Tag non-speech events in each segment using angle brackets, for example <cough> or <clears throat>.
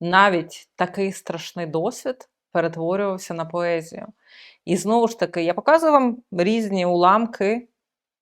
навіть такий страшний досвід перетворювався на поезію. І знову ж таки, я показую вам різні уламки,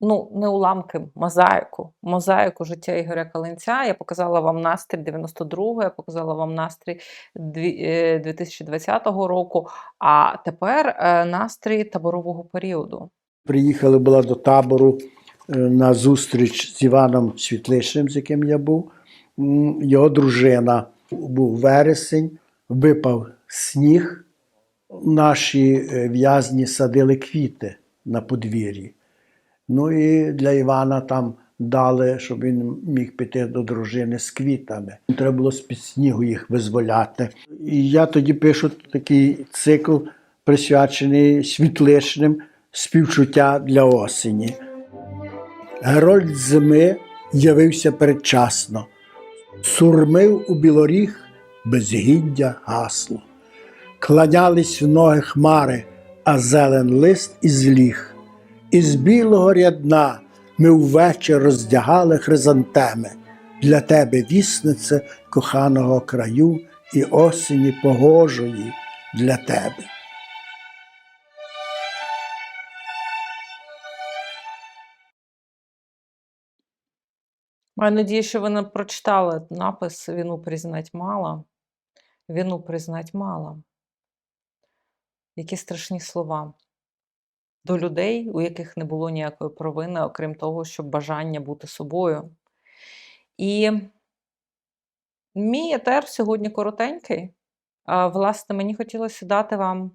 ну, не уламки, мозаїку, мозаїку життя Ігоря Калинця. Я показала вам настрій 92-го, я показала вам настрій е, 2020 року, а тепер е, настрій таборового періоду. Приїхали була до табору е, на зустріч з Іваном Світлишним, з яким я був. Його дружина. Був вересень, випав сніг. Наші е, в'язні садили квіти на подвір'ї. Ну і для Івана там дали, щоб він міг піти до дружини з квітами. Треба було з-під снігу їх визволяти. І я тоді пишу такий цикл, присвячений світлишним співчуття для осені. Герольд зими явився передчасно, сурмив у білоріг безгіддя гасло. Кланялись в ноги хмари, а зелен лист із ліг. Із білого рядна ми ввечір роздягали хризантеми для тебе, віснице коханого краю і осені погожої для тебе. Маю надію, що ви не прочитали напис Віну признать мало. Віну признать мало. Які страшні слова. До людей, у яких не було ніякої провини, окрім того, щоб бажання бути собою. І мій етер сьогодні коротенький. Власне, мені хотілося дати вам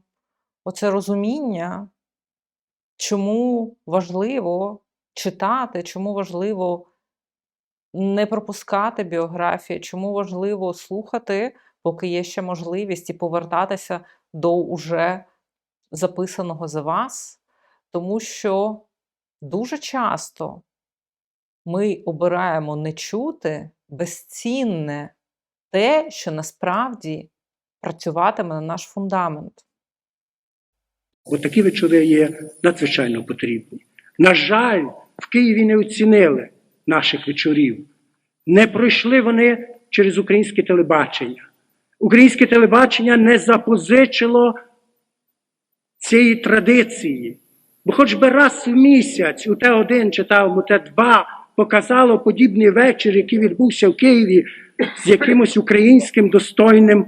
оце розуміння, чому важливо читати, чому важливо не пропускати біографії, чому важливо слухати, поки є ще можливість, і повертатися до уже записаного за вас, тому що дуже часто ми обираємо не чути безцінне те, що насправді працюватиме на наш фундамент. Бо такі вечори є надзвичайно потрібні. На жаль, в Києві не оцінили наших вечорів. Не пройшли вони через українське телебачення. Українське телебачення не запозичило цієї традиції. Бо хоч би раз в місяць у Т1 чи там у Т2 показало подібний вечір, який відбувся в Києві з якимось українським достойним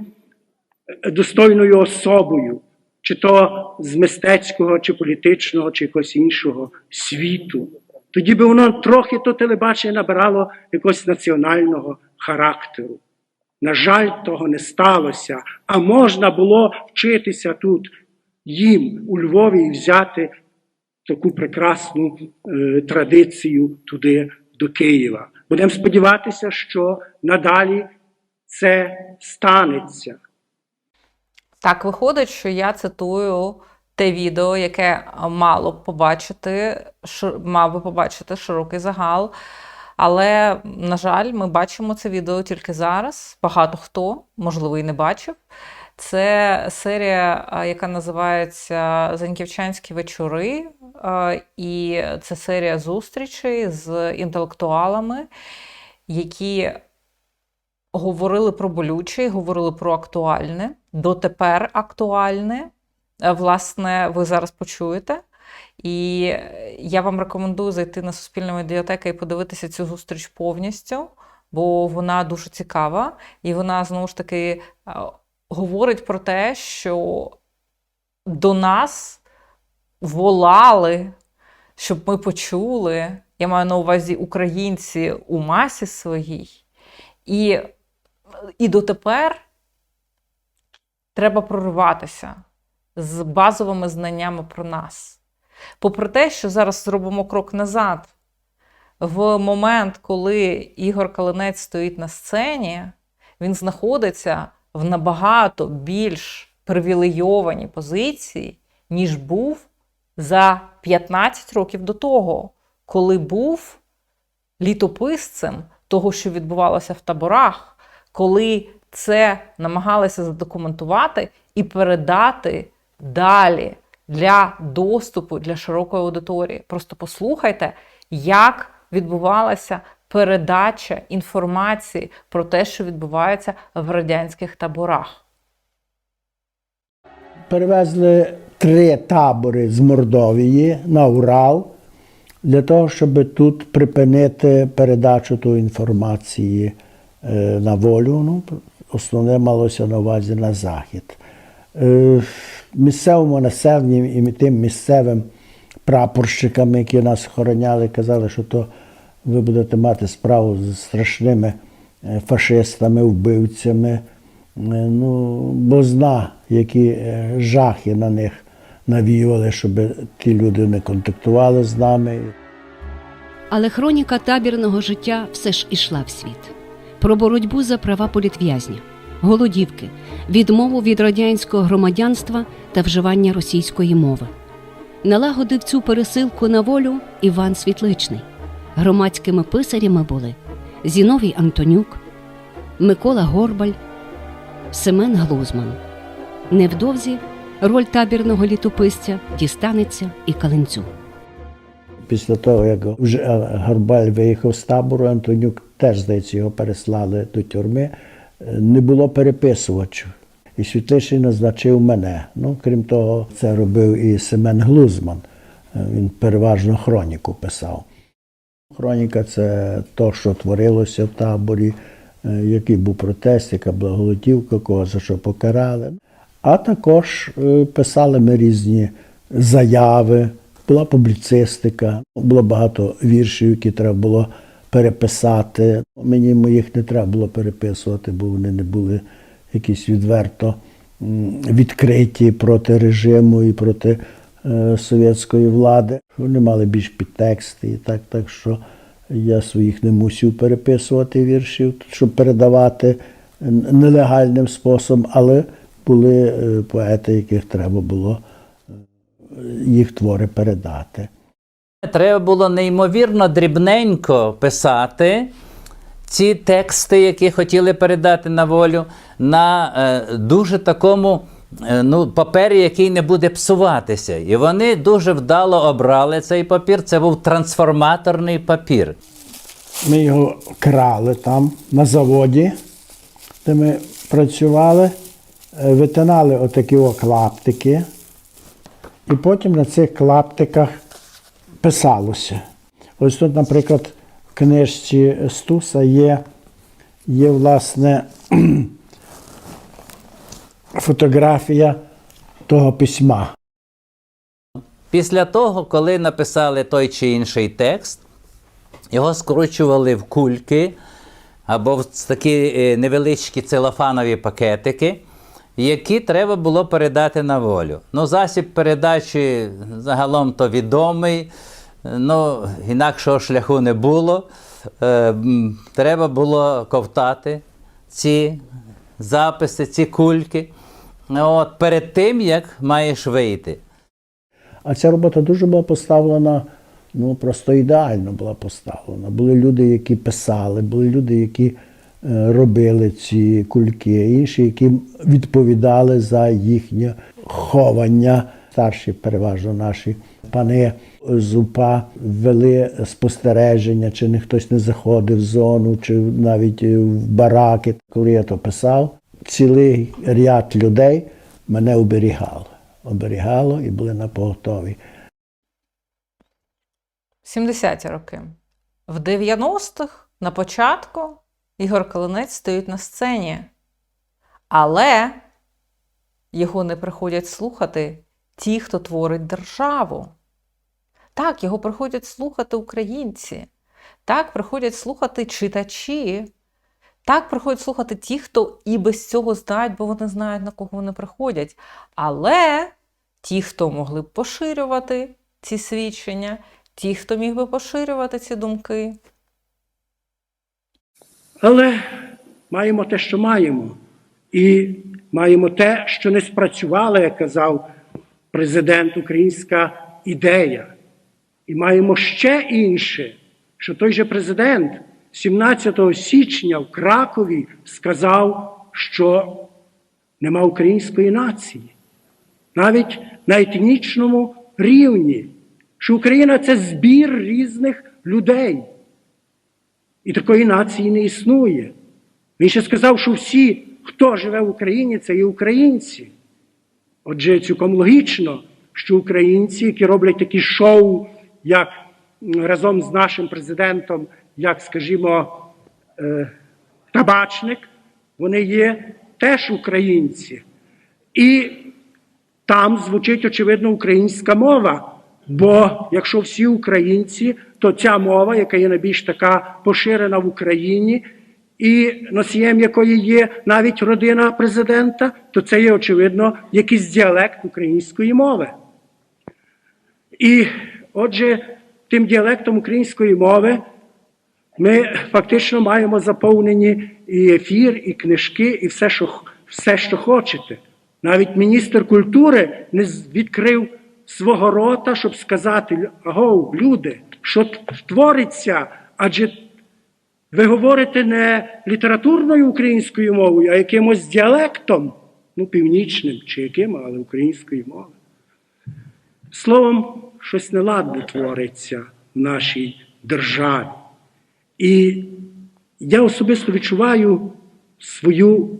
достойною особою, чи то з мистецького, чи політичного, чи якогось іншого світу. Тоді би воно трохи то телебачення набирало якогось національного характеру. На жаль, того не сталося, а можна було вчитися тут їм у Львові і взяти таку прекрасну е, традицію туди, до Києва. Будемо сподіватися, що надалі це станеться. Так виходить, що я цитую те відео, яке мало б побачити, мав би побачити широкий загал. Але, на жаль, ми бачимо це відео тільки зараз. Багато хто, можливо, і не бачив. Це серія, яка називається Заньківчанські вечори. І це серія зустрічей з інтелектуалами, які говорили про болюче, говорили про актуальне, дотепер актуальне. Е, Власне, ви зараз почуєте. І я вам рекомендую зайти на Суспільна медіатека і подивитися цю зустріч повністю, бо вона дуже цікава, і вона знову ж таки е, говорить про те, що до нас волали, щоб ми почули. Я маю на увазі українці у масі своїй. І, і дотепер треба прориватися з базовими знаннями про нас. Попри те, що зараз зробимо крок назад, в момент, коли Ігор Калинець стоїть на сцені, він знаходиться в набагато більш привілейованій позиції, ніж був за 15 років до того, коли був літописцем того, що відбувалося в таборах, коли це намагалися задокументувати і передати далі для доступу для широкої аудиторії. Просто послухайте, як відбувалася передача інформації про те, що відбувається в радянських таборах. Перевезли три табори з Мордовії на Урал для того, щоб тут припинити передачу тої інформації е, на волю. Ну, основне малося на увазі на захід. Місцевому населенню і тим місцевим прапорщикам, які нас охороняли, казали, що то ви будете мати справу з страшними е, фашистами, вбивцями. Е, Ну, бо зна, які е, жахи на них навіювали, щоб ті люди не контактували з нами. Але хроніка табірного життя все ж ішла в світ. Про боротьбу за права політв'язня, голодівки, відмову від радянського громадянства та вживання російської мови. Налагодив цю пересилку на волю Іван Світличний. Громадськими писарями були Зіновій Антонюк, Микола Горбаль, Семен Глузман. Невдовзі роль табірного літописця дістанеться і Каленцю. Після того, як вже Горбаль виїхав з табору, Антонюк теж, здається, його переслали до тюрми. Не було переписувачів. І Світлишин назначив мене. Ну, крім того, це робив і Семен Глузман. Е, Він переважно хроніку писав. Хроніка це то, що творилося в таборі, е, який був протест, яка була голодівка, кого за що покарали. А також е, писали ми різні заяви, була публіцистика, було багато віршів, які треба було переписати. Мені моїх не треба було переписувати, бо вони не були якісь відверто відкриті проти режиму і проти е, совєтської влади. Вони мали більш підтексти, і так, так що я своїх не мусив переписувати віршів, щоб передавати нелегальним способом, але були е, поети, яких треба було е, їх твори передати. Треба було неймовірно дрібненько писати ці тексти, які хотіли передати на волю, на е, дуже такому е, ну, папері, який не буде псуватися. І вони дуже вдало обрали цей папір. Це був трансформаторний папір. Ми його крали там на заводі, де ми працювали, е, витинали отакі клаптики, і потім на цих клаптиках писалося. Ось тут, наприклад, в книжці Стуса є, є власне <clears throat> фотографія того письма. Після того, коли написали той чи інший текст, його скручували в кульки або в такі е, невеличкі целофанові пакетики, які треба було передати на волю. Ну, засіб передачі загалом то відомий, ну, інакшого шляху не було. Е, Треба було ковтати ці записи, ці кульки. От, перед тим, як маєш вийти. А ця робота дуже була поставлена, ну просто ідеально була поставлена. Були люди, які писали, були люди, які е, робили ці кульки, інші, які відповідали за їхнє ховання. Старші, переважно наші пани з УПА вели спостереження, чи не хтось не заходив в зону, чи навіть в бараки. Коли я то писав, цілий ряд людей мене оберігало. Оберігало і були на поготові. 70-ті роки. В 90-х на початку Ігор Калинець стоїть на сцені. Але його не приходять слухати ті, хто творить державу. Так, його приходять слухати українці. Так, приходять слухати читачі. Так, приходять слухати ті, хто і без цього знають, бо вони знають, на кого вони приходять. Але ті, хто могли б поширювати ці свідчення, ті, хто міг би поширювати ці думки. Але маємо те, що маємо. І маємо те, що не спрацювала, як казав президент, українська ідея. І маємо ще інше, що той же президент 17 січня в Кракові сказав, що нема української нації. Навіть на етнічному рівні, що Україна це збір різних людей. І такої нації не існує. Він ще сказав, що всі, хто живе в Україні, це є українці. Отже, цілком логічно, що українці, які роблять такі шоу, як разом з нашим президентом, як, скажімо, е, табачник, вони є теж українці. І там звучить очевидно українська мова. Бо якщо всі українці, то ця мова, яка є найбільш така поширена в Україні, і носієм якої є навіть родина президента, то це є очевидно якийсь діалект української мови. І отже, тим діалектом української мови ми фактично маємо заповнені і ефір, і книжки, і все, що, все, що хочете. Навіть міністр культури не відкрив свого рота, щоб сказати: агов, люди, що твориться? Адже ви говорите не літературною українською мовою, а якимось діалектом, ну, північним чи яким, але українською мовою. Словом, щось неладне твориться в нашій державі. І я особисто відчуваю свою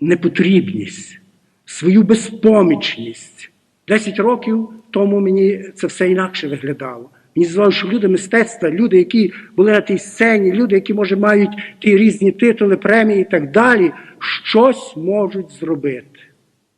непотрібність, свою безпомічність. Десять років тому мені це все інакше виглядало. Мені здавалося, що люди мистецтва, люди, які були на тій сцені, люди, які, може, мають ті різні титули, премії і так далі, щось можуть зробити.